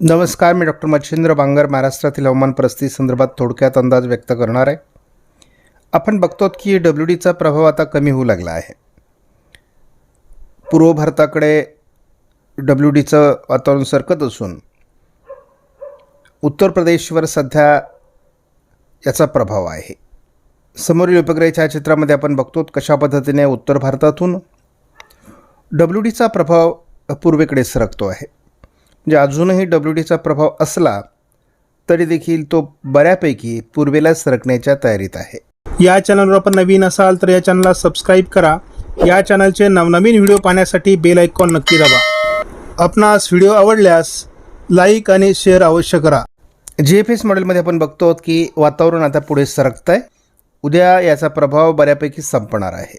नमस्कार मी डॉक्टर मच्छिंद्र बांगर महाराष्ट्रातील हवामान परिस्थिती संदर्भात थोडक्यात अंदाज व्यक्त करणार आहे. आपण बघतो की डब्ल्यू डीचा प्रभाव आता कमी होऊ लागला आहे. पूर्व भारताकडे डब्ल्यू डीचं वातावरण सरकत असून उत्तर प्रदेशवर सध्या याचा प्रभाव आहे. समोरील उपग्रह छायाचित्रामध्ये आपण बघतो कशा पद्धतीने उत्तर भारतातून डब्ल्यू डीचा प्रभाव पूर्वेकडे सरकतो आहे. म्हणजे अजूनही डब्ल्यू डीचा प्रभाव असला तरी देखील तो बऱ्यापैकी पूर्वेला सरकण्याच्या तयारीत आहे. या चॅनलवर आपण नवीन असाल तर या चॅनलला सबस्क्राईब करा. या चॅनलचे नवनवीन व्हिडिओ पाहण्यासाठी बेल आयकॉन नक्की दाबा. आपणास व्हिडिओ आवडल्यास लाईक आणि शेअर अवश्य करा. जी एफ एस मॉडेलमध्ये आपण बघतो की वातावरण आता पुढे सरकत आहे उद्या याचा प्रभाव बऱ्यापैकी संपणार आहे.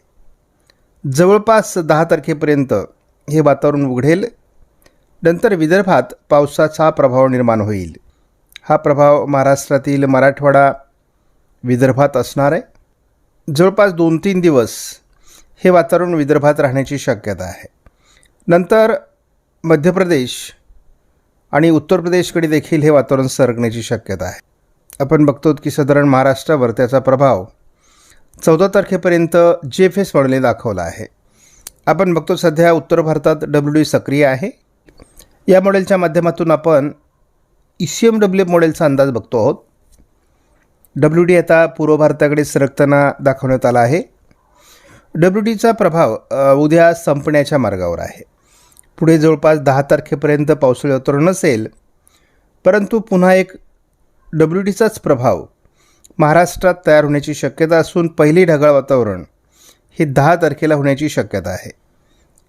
जवळपास दहा तारखेपर्यंत हे वातावरण उघडेल. नंतर विदर्भात पावसाचा प्रभाव निर्माण होईल. हा प्रभाव महाराष्ट्रातील मराठवाडा विदर्भात असणार आहे. जवळपास दोन तीन दिवस हे वातावरण विदर्भात राहण्याची शक्यता आहे. नंतर मध्य प्रदेश आणि उत्तर प्रदेशकडे देखील हे वातावरण सरकण्याची शक्यता आहे. आपण बघतो की साधारण महाराष्ट्रावर त्याचा प्रभाव चौदा तारखेपर्यंत जे फेस एस मॉडेलने दाखवला आहे. आपण बघतो सध्या उत्तर भारतात डब्ल्यू डी सक्रिय आहे. या मॉडेलच्या माध्यमातून आपण ई सी एम डब्ल्यू मॉडेलचा अंदाज बघतो आहोत. डब्ल्यू डी आता पूर्व भारताकडे सरकताना दाखवण्यात आला आहे. डब्ल्यू डीचा प्रभाव उद्या संपण्याच्या मार्गावर आहे. पुढे जवळपास दहा तारखेपर्यंत पावसाळी वातावरण नसेल परंतु पुन्हा एक डब्ल्यू डीचाच प्रभाव महाराष्ट्रात तयार होण्याची शक्यता असून पहिली ढगाळ वातावरण हे दहा तारखेला होण्याची शक्यता आहे.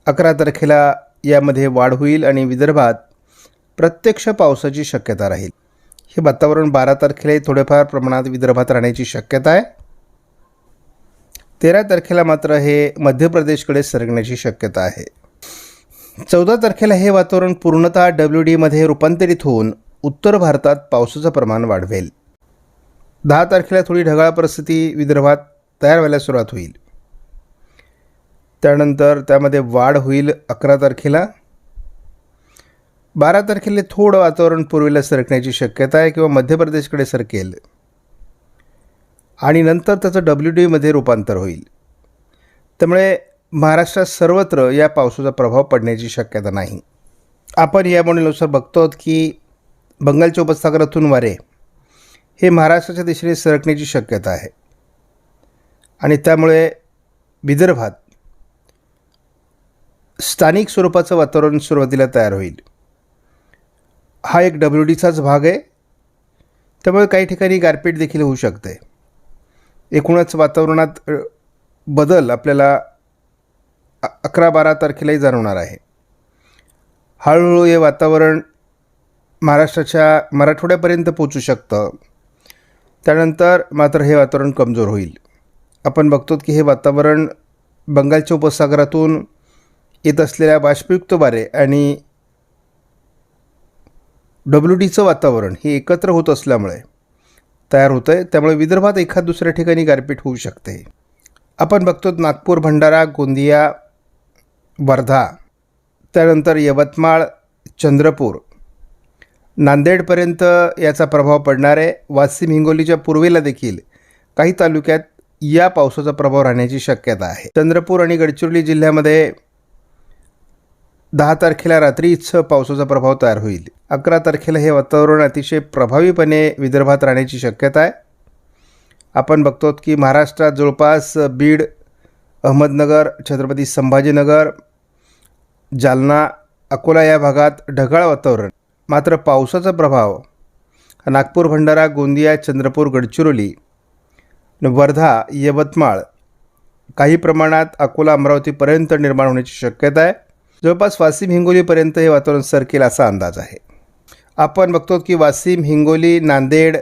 अकरा तारखेला यामध्ये वाढ होईल आणि विदर्भात प्रत्यक्ष पावसाची शक्यता राहील. हे वातावरण बारा तारखेलाही थोड्याफार प्रमाणात विदर्भात राहण्याची शक्यता आहे. तेरा तारखेला मात्र हे मध्य प्रदेशकडे सरकण्याची शक्यता आहे. चौदा तारखेला हे वातावरण पूर्णतः डब्ल्यू डीमध्ये रूपांतरित होऊन उत्तर भारतात पावसाचं प्रमाण वाढवेल. दहा तारखेला थोडी ढगाळ परिस्थिती विदर्भात तयार व्हायला सुरुवात होईल. त्यानंतर त्यामध्ये वाढ होईल अकरा तारखेला. बारा तारखेला थोडं वातावरण पूर्वेला सरकण्याची शक्यता आहे किंवा मध्य प्रदेशकडे सरकेल. आणि नंतर त्याचं डब्ल्यू डीमध्ये रूपांतर होईल. त्यामुळे महाराष्ट्रात सर्वत्र या पावसाचा प्रभाव पडण्याची शक्यता नाही. आपण या मॉडेलनुसार बघतो आहोत की बंगालच्या उपसागरातून वारे हे महाराष्ट्राच्या दिशेने सरकण्याची शक्यता आहे. आणि त्यामुळे विदर्भात स्थानिक स्वरूपाचं वातावरण सुरुवातीला तयार होईल. हा एक डब्ल्यू डीचाच भाग आहे. त्यामुळे काही ठिकाणी गारपीट देखील होऊ शकते. एकूणच वातावरणात बदल आपल्याला अकरा बारा तारखेलाही जाणवणार आहे. हळूहळू हे वातावरण महाराष्ट्राच्या मराठवाड्यापर्यंत पोचू शकतं. त्यानंतर मात्र हे वातावरण कमजोर होईल. आपण बघतो की हे वातावरण बंगालच्या उपसागरातून येत असलेल्या बाष्पयुक्त वारे आणि डब्ल्यू डीचं वातावरण हे एकत्र होत असल्यामुळे तयार होतं आहे त्यामुळे विदर्भात एखाद दुसऱ्या ठिकाणी गारपीट होऊ शकते. आपण बघतो नागपूर भंडारा गोंदिया वर्धा त्यानंतर यवतमाळ चंद्रपूर. नांदेडपर्यंत याचा प्रभाव पडणार आहे. वाशिम हिंगोलीच्या पूर्वेला देखील काही तालुक्यात या पावसाचा प्रभाव राहण्याची शक्यता आहे. चंद्रपूर आणि गडचिरोली जिल्ह्यामध्ये दहा तारखेला रात्रीच पावसाचा प्रभाव तयार होईल. अकरा तारखेला हे वातावरण अतिशय प्रभावीपणे विदर्भात राहण्याची शक्यता आहे. आपण बघतो की महाराष्ट्रात जवळपास बीड अहमदनगर छत्रपती संभाजीनगर जालना अकोला या भागात ढगाळ वातावरण. मात्र पावसाचा प्रभाव नागपूर भंडारा गोंदिया चंद्रपूर गडचिरोली वर्धा यवतमाळ काही प्रमाणात अकोला अमरावतीपर्यंत निर्माण होण्याची शक्यता आहे. जवळपास वाशिम हिंगोलीपर्यंत हे वातावरण सरकेल असा अंदाज आहे. आपण बघतो की वाशिम हिंगोली नांदेड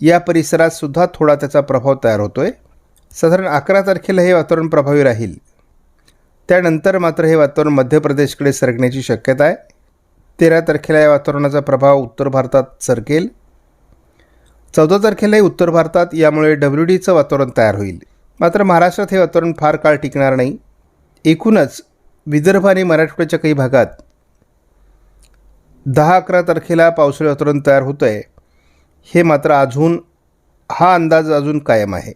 या परिसरात सुद्धा थोडा त्याचा प्रभाव तयार होतो आहे साधारण अकरा तारखेला हे वातावरण प्रभावी राहील. त्यानंतर मात्र हे वातावरण मध्य प्रदेशकडे सरकण्याची शक्यता आहे. तेरा तारखेला या वातावरणाचा प्रभाव उत्तर भारतात सरकेल. चौदा तारखेलाही उत्तर भारतात यामुळे डब्ल्यू डीचं वातावरण तयार होईल. मात्र महाराष्ट्रात हे वातावरण फार काळ टिकणार नाही. एकूणच विदर्भ आणि मराठवाड्याच्या काही भागात दहा अकरा तारखेला पावसाळी वातावरण तयार होतं आहे हे मात्र अजून हा अंदाज अजून कायम आहे.